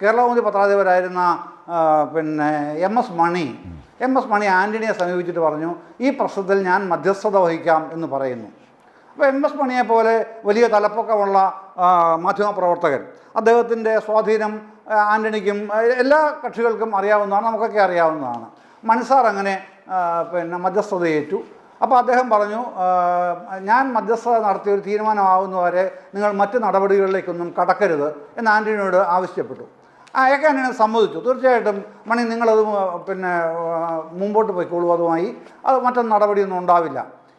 കേരളകൗമുദി പത്രാധിപരായിരുന്ന പിന്നെ M S Mani. M S Mani ആന്റണിയെ സമീപിച്ചിട്ട് പറഞ്ഞു ഈ പ്രശ്നത്തിൽ ഞാൻ മധ്യസ്ഥത വഹിക്കാം എന്ന് പറയുന്നു. അപ്പോൾ എം എസ് മണിയെ പോലെ വലിയ തലപ്പൊക്കമുള്ള മാധ്യമപ്രവർത്തകൻ അദ്ദേഹത്തിന്റെ സ്വാധീനം ആന്റണിക്കും എല്ലാ കക്ഷികൾക്കും അറിയാവുന്നതാണ് നമുക്കൊക്കെ അറിയാവുന്നതാണ്. മണിസാർ അങ്ങനെ പിന്നെ മധ്യസ്ഥതയേറ്റു. അപ്പോൾ അദ്ദേഹം പറഞ്ഞു ഞാൻ മധ്യസ്ഥത നടത്തിയ ഒരു തീരുമാനമാവുന്നവരെ നിങ്ങൾ മറ്റ് നടപടികളിലേക്കൊന്നും കടക്കരുത് എന്ന് ആന്റണിയോട് ആവശ്യപ്പെട്ടു. അയാൾക്ക് എന്നെ സമ്മതിച്ചു. തീർച്ചയായിട്ടും മണി നിങ്ങളത് പിന്നെ മുമ്പോട്ട് പോയിക്കോളൂ അതുമായി. അത് മറ്റൊന്നും നടപടിയൊന്നും ഉണ്ടാവില്ല.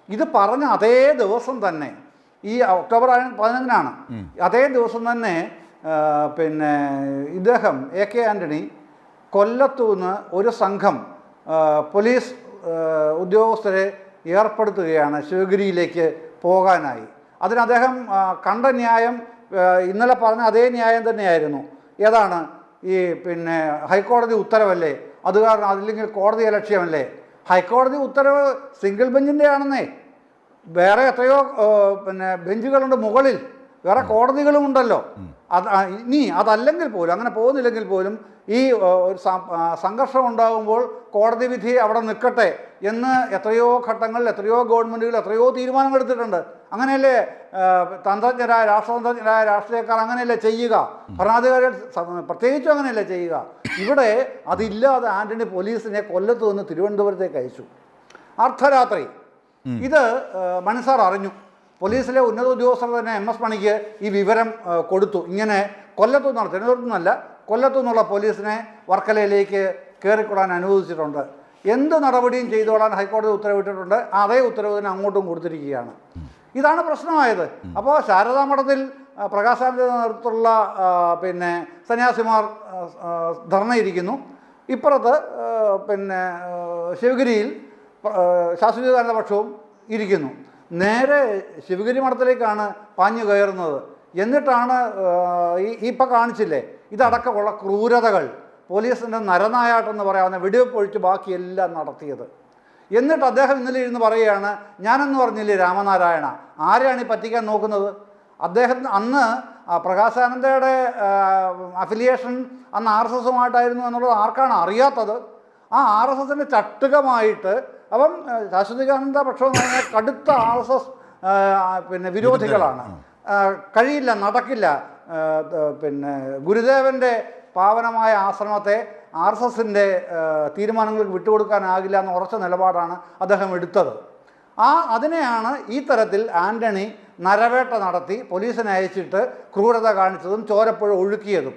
ഇത് പറഞ്ഞ അതേ ദിവസം തന്നെ ഈ ഒക്ടോബർ പതിനഞ്ചിനാണ്. അതേ ദിവസം തന്നെ പിന്നെ ഇദ്ദേഹം എ കെ ആന്റണി കൊല്ലത്തു നിന്ന് ഒരു സംഘം പോലീസ് ഉദ്യോഗസ്ഥരെ ഏർപ്പെടുത്തുകയാണ് ശിവഗിരിയിലേക്ക് പോകാനായി. അതിന് അദ്ദേഹം കണ്ട ന്യായം ഇന്നലെ പറഞ്ഞ അതേ ന്യായം തന്നെയായിരുന്നു. ഏതാണ്? ഈ പിന്നെ ഹൈക്കോടതി ഉത്തരവല്ലേ? അത് കാരണം അതില്ലെങ്കിൽ കോടതി അലക്ഷ്യമല്ലേ? ഹൈക്കോടതി ഉത്തരവ് സിംഗിൾ ബെഞ്ചിന്റെ ആണെന്നേ വേറെ എത്രയോ പിന്നെ ബെഞ്ചുകളുണ്ട് മുകളിൽ. വേറെ കോടതികളും ഉണ്ടല്ലോ. അത് ഇനി അതല്ലെങ്കിൽ പോലും അങ്ങനെ പോകുന്നില്ലെങ്കിൽ പോലും ഈ ഒരു സംഘർഷം ഉണ്ടാകുമ്പോൾ കോടതി വിധി അവിടെ നിൽക്കട്ടെ എന്ന് എത്രയോ ഘട്ടങ്ങളിൽ എത്രയോ ഗവൺമെന്റുകൾ എത്രയോ തീരുമാനങ്ങൾ എടുത്തിട്ടുണ്ട്. അങ്ങനെയല്ലേ തന്ത്രജ്ഞരായ രാഷ്ട്രതന്ത്രജ്ഞരായ രാഷ്ട്രീയക്കാർ അങ്ങനെയല്ലേ ചെയ്യുക? ഭരണാധികാരികൾ പ്രത്യേകിച്ചും അങ്ങനെയല്ലേ ചെയ്യുക? ഇവിടെ അതില്ലാതെ ആന്റണി പോലീസിനെ കൊല്ലത്ത് നിന്ന് തിരുവനന്തപുരത്തേക്ക് അയച്ചു. അർദ്ധരാത്രി. ഇത് മനസ്സാർ മണിസാർ അറിഞ്ഞു. പോലീസിലെ ഉന്നത ഉദ്യോഗസ്ഥർ തന്നെ എം എസ് മണിക്ക് ഈ വിവരം കൊടുത്തു. ഇങ്ങനെ കൊല്ലത്തു നിന്നുള്ള തിരുവനന്തപുരത്തു നിന്നല്ല കൊല്ലത്തു നിന്നുള്ള പോലീസിനെ വർക്കലയിലേക്ക് കയറിക്കൊള്ളാൻ അനുവദിച്ചിട്ടുണ്ട്. എന്ത് നടപടിയും ചെയ്തോളാൻ ഹൈക്കോടതി ഉത്തരവിട്ടിട്ടുണ്ട്. അതേ ഉത്തരവ് തന്നെ അങ്ങോട്ടും കൊടുത്തിരിക്കുകയാണ്. ഇതാണ് പ്രശ്നമായത്. അപ്പോൾ ശാരദാമഠത്തിൽ മഠത്തിൽ പ്രകാശാനന്ദ നേതൃത്വത്തിലുള്ള പിന്നെ സന്യാസിമാർ ധർണയിരിക്കുന്നു. ഇപ്പുറത്ത് പിന്നെ ശിവഗിരിയിൽ ആ, പക്ഷവും ഇരിക്കുന്നു. നേരെ ശിവഗിരി മഠത്തിലേക്കാണ് പാഞ്ഞു കയറുന്നത്. എന്നിട്ടാണ് ഈ ഇപ്പം കാണിച്ചില്ലേ? ഇതടക്കമുള്ള ക്രൂരതകൾ. പോലീസിന്റെ നരനായാട്ടെന്ന് പറയാവുന്ന വെടിവെപ്പ് ഒഴിച്ച് ബാക്കിയെല്ലാം നടത്തിയത്. എന്നിട്ട് അദ്ദേഹം ഇന്നലെ ഇരുന്ന് പറയുകയാണ് ഞാനെന്ന് പറഞ്ഞില്ലേ രാമനാരായണ? ആരെയാണ് ഈ പറ്റിക്കാൻ നോക്കുന്നത്? അദ്ദേഹം അന്ന് പ്രകാശാനന്ദയുടെ അഫിലിയേഷൻ അന്ന് ആർ എസ് എസുമായിട്ടായിരുന്നു എന്നുള്ളത് ആർക്കാണ് അറിയാത്തത്. ആ ആർ എസ് എസിന്റെ ചട്ടുകമായിട്ട് അപ്പം ശാശ്വതികാനന്ദ പക്ഷം എന്ന് പറഞ്ഞാൽ കടുത്ത ആർ എസ് എസ് പിന്നെ വിരോധികളാണ്. കഴിയില്ല നടക്കില്ല. പിന്നെ ഗുരുദേവന്റെ പാവനമായ ആശ്രമത്തെ ആർ എസ് എസിന്റെ തീരുമാനങ്ങൾക്ക് വിട്ടുകൊടുക്കാനാകില്ല എന്ന ഉറച്ച നിലപാടാണ് അദ്ദേഹം എടുത്തത്. ആ അതിനെയാണ് ഈ തരത്തിൽ ആന്റണി നരവേട്ട നടത്തി പോലീസിനെ അയച്ചിട്ട് ക്രൂരത കാണിച്ചതും ചോരപ്പുഴ ഒഴുക്കിയതും.